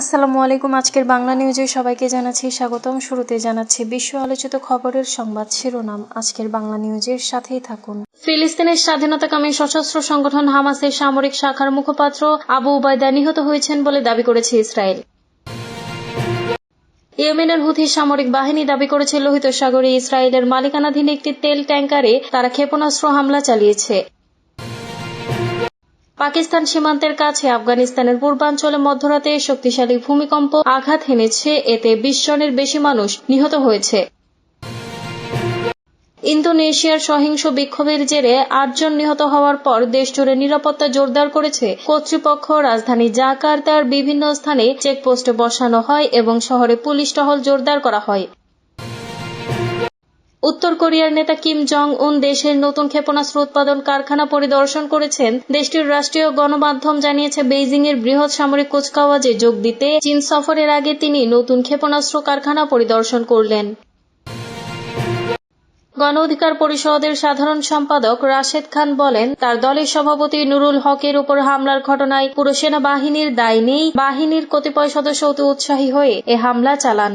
আসসালামু আলাইকুম, আজকের বাংলা নিউজে সবাইকে জানাচ্ছি স্বাগতম। শুরুতে জানাচ্ছি বিশ্ব আলোচিত খবরের সংবাদ শিরোনাম। আজকের বাংলা নিউজের সাথেই থাকুন। ফিলিস্তিনের স্বাধীনতাকামী সশস্ত্র সংগঠন হামাসের সামরিক শাখার মুখপাত্র আবু উবায়দা নিহত হয়েছেন বলে দাবি করেছে ইসরায়েল। ইয়েমেনের হুথি সামরিক বাহিনী দাবি করেছে, লোহিত সাগরে ইসরায়েলের মালিকানাধীন একটি তেল ট্যাঙ্কারে তারা ক্ষেপণাস্ত্র হামলা চালিয়েছে। পাকিস্তান সীমান্তের কাছে আফগানিস্তানের পূর্বাঞ্চলে মধ্যরাতে শক্তিশালী ভূমিকম্প আঘাত হেনেছে। এতে বিশ জনের বেশি মানুষ নিহত হয়েছে। ইন্দোনেশিয়ার সহিংস বিক্ষোভের জেরে আটজন নিহত হওয়ার পর দেশজুড়ে নিরাপত্তা জোরদার করেছে। কর্তৃপক্ষ রাজধানী জাকার্তার বিভিন্ন স্থানে চেকপোস্টে বসানো হয় এবং শহরে পুলিশ টহল জোরদার করা হয়। উত্তর কোরিয়ার নেতা কিম জং উন দেশের নতুন ক্ষেপণাস্ত্র উৎপাদন কারখানা পরিদর্শন করেছেন। দেশটির রাষ্ট্রীয় গণমাধ্যম জানিয়েছে বেইজিং এর বৃহৎ সামরিক কুচকাওয়াজে যোগ দিতে চীন সফরের আগে তিনি নতুন ক্ষেপণাস্ত্র কারখানা পরিদর্শন করলেন। গণ অধিকার পরিষদের সাধারণ সম্পাদক রাশেদ খান বলেন, তার দলের সভাপতি নুরুল হকের উপর হামলার ঘটনায় পুরো সেনাবাহিনীর দায় নেই। বাহিনীর কতিপয় সদস্য অতি উৎসাহী হয়ে এ হামলা চালান।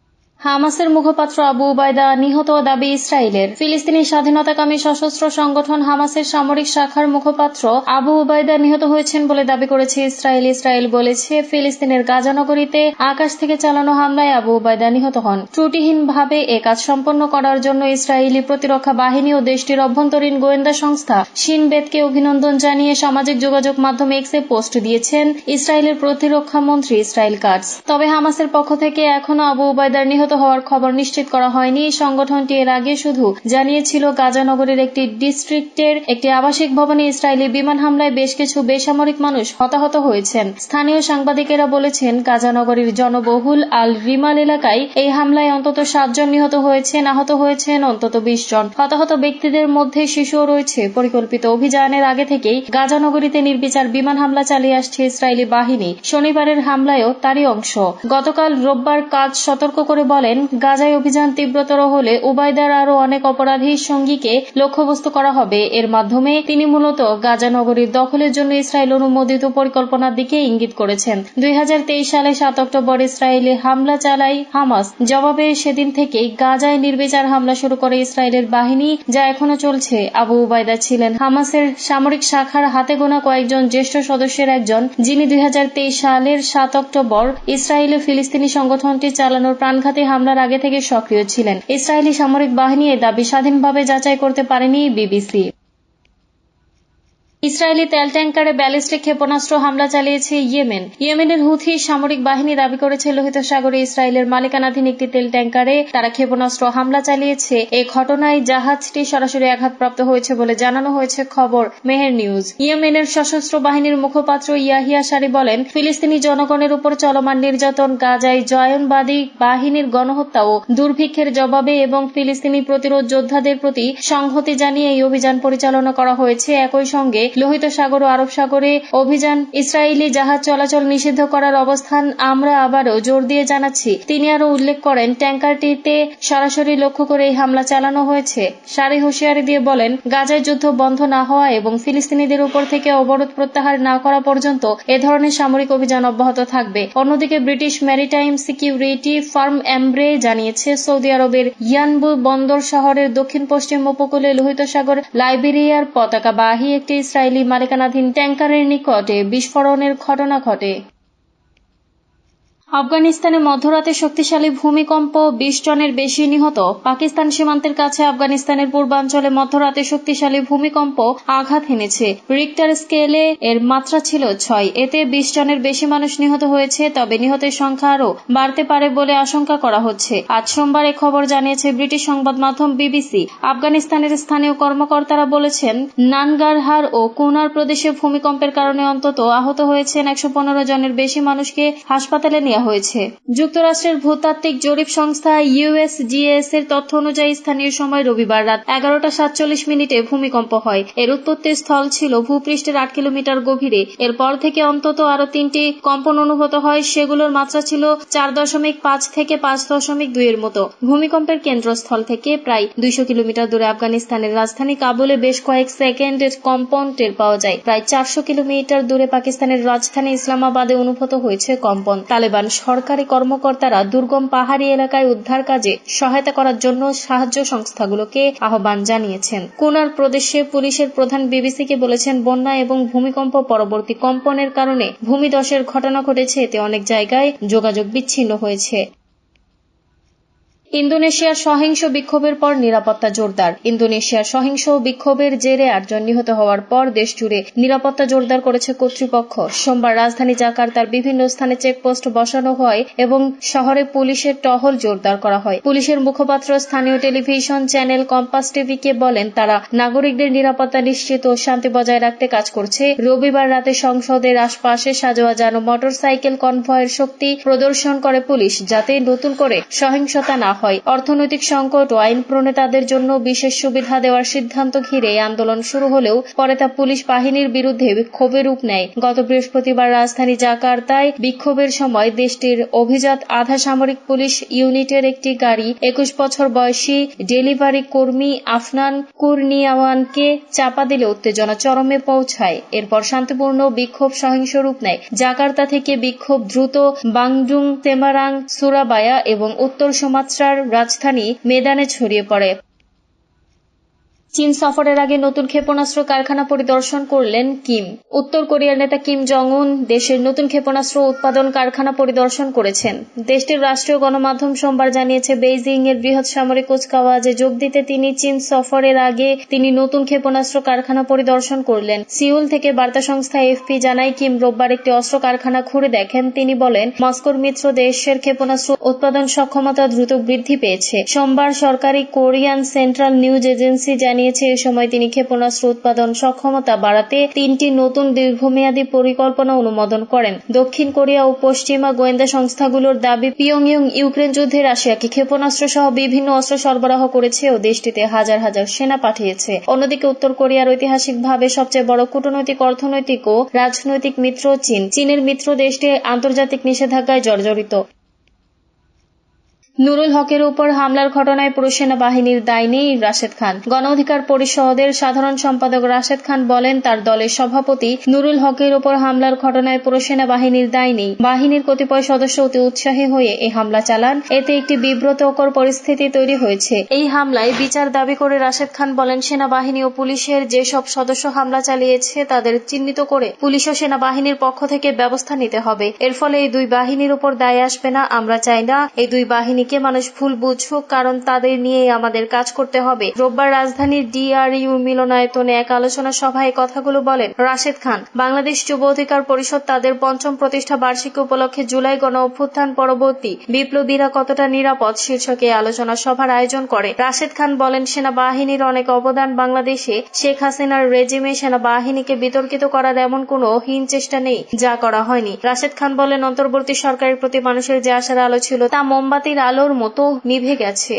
হামাসের মুখপাত্র আবু উবায়দা নিহত দাবি ইসরায়েলের। ফিলিস্তিনি স্বাধীনতাকামী সশস্ত্র সংগঠন হামাসের সামরিক শাখার মুখপাত্র আবু উবায়দা নিহত হয়েছেন বলে দাবি করেছে ইসরায়েল। ইসরায়েল বলেছে, ফিলিস্তিনের গাজানগরীতে আকাশ থেকে চালানো হামলায় আবু উবায়দা নিহত হন। ত্রুটিহীনভাবে এ কাজ সম্পন্ন করার জন্য ইসরায়েলি প্রতিরক্ষা বাহিনী ও দেশটির অভ্যন্তরীণ গোয়েন্দা সংস্থা সিনবেদকে অভিনন্দন জানিয়ে সামাজিক যোগাযোগ মাধ্যমে এক্সে পোস্ট দিয়েছেন ইসরায়েলের প্রতিরক্ষা মন্ত্রী ইসরায়েল কাটস। তবে হামাসের পক্ষ থেকে এখনও আবু উবায়দার নিহত হওয়ার খবর নিশ্চিত করা হয়নি। সংগঠনটি এর আগে শুধু জানিয়েছিল, গাজানগরের একটি ডিস্ট্রিক্টের একটি আবাসিক ভবনে ইসরায়েলি বিমান হামলায় বেশ কিছু বেসামরিক মানুষ হতাহত হয়েছেন। স্থানীয় সাংবাদিকেরা বলেছেন, গাজানগরীর জনবহুল আল রিমাল এলাকায় এই হামলায় অন্তত সাতজন নিহত হয়েছেন, আহত হয়েছেন অন্তত বিশ জন। হতাহত ব্যক্তিদের মধ্যে শিশুও রয়েছে। পরিকল্পিত অভিযানের আগে থেকেই গাজানগরীতে নির্বিচার বিমান হামলা চালিয়ে আসছে ইসরায়েলি বাহিনী। শনিবারের হামলায়ও তারই অংশ। গতকাল রোববার কাজ সতর্ক করে বলেন, গাজায় অভিযান তীব্রতর হলে উবায়দার আরও অনেক অপরাধী সঙ্গীকে লক্ষ্যবস্তু করা হবে। এর মাধ্যমে তিনি মূলত গাজা নগরীর দখলের জন্য ইসরায়েল অনুমোদিত পরিকল্পনার দিকে ইঙ্গিত করেছেন। দুই সালে সাত অক্টোবর ইসরায়েলে হামলা চালায় হামাস। জবাবে সেদিন থেকেই গাজায় নির্বিচার হামলা শুরু করে ইসরায়েলের বাহিনী, যা এখনও চলছে। আবু উবায়দা ছিলেন হামাসের সামরিক শাখার হাতে গোনা কয়েকজন জ্যেষ্ঠ সদস্যের একজন, যিনি দুই হাজার তেইশ সালের সাত অক্টোবর ইসরায়েলে ফিলিস্তিনি সংগঠনটি চালানোর প্রাণঘাতী হামলার আগে থেকে সক্রিয় ছিলেন। ইসরায়েলি সামরিক বাহিনী এ দাবি স্বাধীনভাবে যাচাই করতে পারেনি বিবিসি। ইসরায়েলি তেল ট্যাঙ্কারে ব্যালিস্টিক ক্ষেপণাস্ত্র হামলা চালিয়েছে ইয়েমেন। ইয়েমেনের হুথি সামরিক বাহিনী দাবি করেছে, লোহিত সাগরে ইসরায়েলের মালিকানাধীন একটি তেল ট্যাঙ্কারে তারা ক্ষেপণাস্ত্র হামলা চালিয়েছে। এই ঘটনায় জাহাজটি সরাসরি আঘাতপ্রাপ্ত হয়েছে বলে জানানো হয়েছে খবর, মেহের নিউজ। ইয়েমেনের সশস্ত্র বাহিনীর মুখপাত্র ইয়াহিয়া সারি বলেন, ফিলিস্তিনি জনগণের উপর চলমান নির্যাতন গাজায় জয়নবাদী বাহিনীর গণহত্যা ও দুর্ভিক্ষের জবাবে এবং ফিলিস্তিনি প্রতিরোধ যোদ্ধাদের প্রতি সংহতি জানিয়ে এই অভিযান পরিচালনা করা হয়েছে। একই সঙ্গে লোহিত সাগর ও আরব সাগরে অভিযান, ইসরায়েলি জাহাজ চলাচল নিষিদ্ধ করার অবস্থান আমরা আবারও জোর দিয়ে জানাচ্ছি। তিনি আরও উল্লেখ করেন, ট্যাঙ্কারটিতে সরাসরি লক্ষ্য করে এই হামলা চালানো হয়েছে। সারি হুঁশিয়ারি দিয়ে বলেন, গাজায় যুদ্ধ বন্ধ না হওয়া এবং ফিলিস্তিনিদের উপর থেকে অবরোধ প্রত্যাহার না করা পর্যন্ত এ ধরনের সামরিক অভিযান অব্যাহত থাকবে। অন্যদিকে British maritime security firm Ambrey জানিয়েছে, সৌদি আরবের ইয়ানবু বন্দর শহরের দক্ষিণ পশ্চিম উপকূলে লোহিত সাগর লাইবেরিয়ার পতাকাবাহী একটি ইসরায়েলি মালিকানাধীন ট্যাংকারের নিকটে বিস্ফোরণের ঘটনা ঘটে। আফগানিস্তানে মধ্যরাতে শক্তিশালী ভূমিকম্প, বিশ জনের বেশি নিহত। পাকিস্তান সীমান্তের কাছে আফগানিস্তানের পূর্বাঞ্চলে মধ্যরাতে শক্তিশালী ভূমিকম্প আঘাত হেনেছে। রিক্টার স্কেলে এর মাত্রা ছিল ছয়। এতে বিশ জনের বেশি মানুষ নিহত হয়েছে, তবে নিহতের সংখ্যা আরও বাড়তে পারে বলে আশঙ্কা করা হচ্ছে। আজ সোমবার এ খবর জানিয়েছে ব্রিটিশ সংবাদ মাধ্যম বিবিসি। আফগানিস্তানের স্থানীয় কর্মকর্তারা বলেছেন, নানগারহার ও কুনার প্রদেশে ভূমিকম্পের কারণে অন্তত আহত হয়েছেন একশো পনেরো জনের বেশি মানুষকে হাসপাতালে নেওয়া দেওয়া হয়েছে। যুক্তরাষ্ট্রের ভূতাত্ত্বিক জরিপ সংস্থা ইউএসজিএস এর তথ্য অনুযায়ী স্থানীয় সময় রবিবার রাত এগারোটা সাতচল্লিশ মিনিটে ভূমিকম্প হয়। এর উৎপত্তির স্থল ছিল ভূপৃষ্ঠের আট কিলোমিটার গভীরে। এরপর থেকে অন্তত আরও তিনটি কম্পন অনুভূত হয়। সেগুলোর মাত্রা ছিল চার দশমিক পাঁচ থেকে পাঁচ দশমিক দুইয়ের মতো। ভূমিকম্পের কেন্দ্রস্থল থেকে প্রায় দুইশো কিলোমিটার দূরে আফগানিস্তানের রাজধানী কাবুলে বেশ কয়েক সেকেন্ডের কম্পন টের পাওয়া যায়। প্রায় চারশো কিলোমিটার দূরে পাকিস্তানের রাজধানী ইসলামাবাদে অনুভূত হয়েছে কম্পন। তালেবান সরকারি কর্মকর্তারা দুর্গম পাহাড়ি এলাকায় উদ্ধার কাজে সহায়তা করার জন্য সাহায্য সংস্থাগুলোকে আহ্বান জানিয়েছেন। কুনার প্রদেশে পুলিশের প্রধান বিবিসিকে বলেছেন, বন্যা এবং ভূমিকম্প পরবর্তী কম্পনের কারণে ভূমিধসের ঘটনা ঘটেছে। এতে অনেক জায়গায় যোগাযোগ বিচ্ছিন্ন হয়েছে। ইন্দোনেশিয়ার সহিংস বিক্ষোভের পর নিরাপত্তা জোরদার। ইন্দোনেশিয়ার সহিংস বিক্ষোভের জেরে আটজন নিহত হওয়ার পর দেশ জুড়ে নিরাপত্তা জোরদার করেছে কর্তৃপক্ষ। সোমবার রাজধানী জাকার্তার বিভিন্ন স্থানে চেকপোস্ট বসানো হয় এবং শহরে পুলিশের টহল জোরদার করা হয়। পুলিশের মুখপাত্র স্থানীয় টেলিভিশন চ্যানেল কম্পাস টিভিকে বলেন, তারা নাগরিকদের নিরাপত্তা নিশ্চিত ও শান্তি বজায় রাখতে কাজ করছে। রবিবার রাতে সংসদের আশপাশে সাজোয়া যান মোটর সাইকেল কনভয়ের শক্তি প্রদর্শন করে পুলিশ, যাতে নতুন করে সহিংসতা না হয়। অর্থনৈতিক সংকট ও আইন প্রণেতাদের জন্য বিশেষ সুবিধা দেওয়ার সিদ্ধান্ত ঘিরে আন্দোলন শুরু হলেও পরে তা পুলিশ বাহিনীর বিরুদ্ধে বিক্ষোভের রূপ নেয়। গত বৃহস্পতিবার রাজধানী জাকার্তায় বিক্ষোভের সময় দেশটির অভিজাত আধা সামরিক পুলিশ ইউনিটের একটি গাড়ি একুশ বছর বয়সী ডেলিভারি কর্মী আফনান কুরনিয়াওয়ানকে চাপা দিলে উত্তেজনা চরমে পৌঁছায়। এরপর শান্তিপূর্ণ বিক্ষোভ সহিংস রূপ নেয়। জাকার্তা থেকে বিক্ষোভ দ্রুত বাংডুং তেমারাং সুরাবায়া এবং উত্তর সুমাত্রার রাজধানী মেদানে ছড়িয়ে পড়ে। চীন সফরের আগে নতুন ক্ষেপণাস্ত্র কারখানা পরিদর্শন করলেন কিম। উত্তর কোরিয়ার নেতা কিম জং উন দেশের নতুন ক্ষেপণাস্ত্র উৎপাদন কারখানা পরিদর্শন করেছেন। দেশটির রাষ্ট্রীয় গণমাধ্যম সোমবার জানিয়েছে বেইজিং এর বৃহৎ সামরিক কুচকাওয়াজে যোগ দিতে তিনি চীন সফরের আগে তিনি নতুন ক্ষেপণাস্ত্র কারখানা পরিদর্শন করলেন। সিউল থেকে বার্তা সংস্থা এফপি জানায়, কিম রোববার একটি অস্ত্র কারখানা ঘুরে দেখেন। তিনি বলেন, মস্কোর মিত্র দেশের ক্ষেপণাস্ত্র উৎপাদন সক্ষমতা দ্রুত বৃদ্ধি পেয়েছে। সোমবার সরকারি কোরিয়ান সেন্ট্রাল নিউজ এজেন্সি জানিয়ে জানিয়েছে, এ সময় তিনি ক্ষেপণাস্ত্র উৎপাদন সক্ষমতা বাড়াতে তিনটি নতুন দীর্ঘমেয়াদী পরিকল্পনা অনুমোদন করেন। দক্ষিণ কোরিয়া ও পশ্চিমা গোয়েন্দা সংস্থাগুলোর দাবি, পিয়ংইয়ং ইউক্রেন যুদ্ধে রাশিয়াকে ক্ষেপণাস্ত্র সহ বিভিন্ন অস্ত্র সরবরাহ করেছে ও দেশটিতে হাজার হাজার সেনা পাঠিয়েছে। অন্যদিকে উত্তর কোরিয়ার ঐতিহাসিকভাবে সবচেয়ে বড় কূটনৈতিক, অর্থনৈতিক ও রাজনৈতিক মিত্র চীন। চীনের মিত্র দেশটি আন্তর্জাতিক নিষেধাজ্ঞায় জর্জরিত। নুরুল হকের উপর হামলার ঘটনায় পুরো সেনাবাহিনীর দায় নেই রাশেদ খান। গণ অধিকার পরিষদের সাধারণ সম্পাদক রাশেদ খান বলেন, তার দলের সভাপতি নুরুল হকের উপর হামলার ঘটনায় পুরো সেনাবাহিনীর দায় নেই। বাহিনীর কতিপয় সদস্য অতি উৎসাহী হয়ে এই হামলা চালান। এতে একটি বিব্রতকর পরিস্থিতি তৈরি হয়েছে। এই হামলায় বিচার দাবি করে রাশেদ খান বলেন, সেনাবাহিনী ও পুলিশের যেসব সদস্য হামলা চালিয়েছে, তাদের চিহ্নিত করে পুলিশ ও সেনাবাহিনীর পক্ষ থেকে ব্যবস্থা নিতে হবে। এর ফলে এই দুই বাহিনীর উপর দায় আসবে না, আমরা চাই না। এই দুই বাহিনী বাহিনীকে মানুষ ভুল বুঝুক, কারণ তাদের নিয়ে আমাদের কাজ করতে হবে। রোববার রাজধানীর ডিআরইউ মিলনায়তনে এক আলোচনা সভায় কথাগুলো বলেন রাশেদ খান। বাংলাদেশ যুব অধিকার পরিষদ তাদের পঞ্চম প্রতিষ্ঠা বার্ষিকী উপলক্ষে জুলাই গণ অভ্যুত্থান পরবর্তী বিপ্লবীরা কতটা নিরাপদ শীর্ষকে আলোচনা সভার আয়োজন করে। রাশেদ খান বলেন, সেনাবাহিনীর অনেক অবদান বাংলাদেশে। শেখ হাসিনার রেজিমে সেনাবাহিনীকে বিতর্কিত করার এমন কোনো হীন চেষ্টা নেই, যা করা হয়নি। রাশেদ খান বলেন, অন্তর্বর্তী সরকারের প্রতি মানুষের যে আশার আলো ছিল তা মোমবাতির আলোর মতো নিভে গেছে।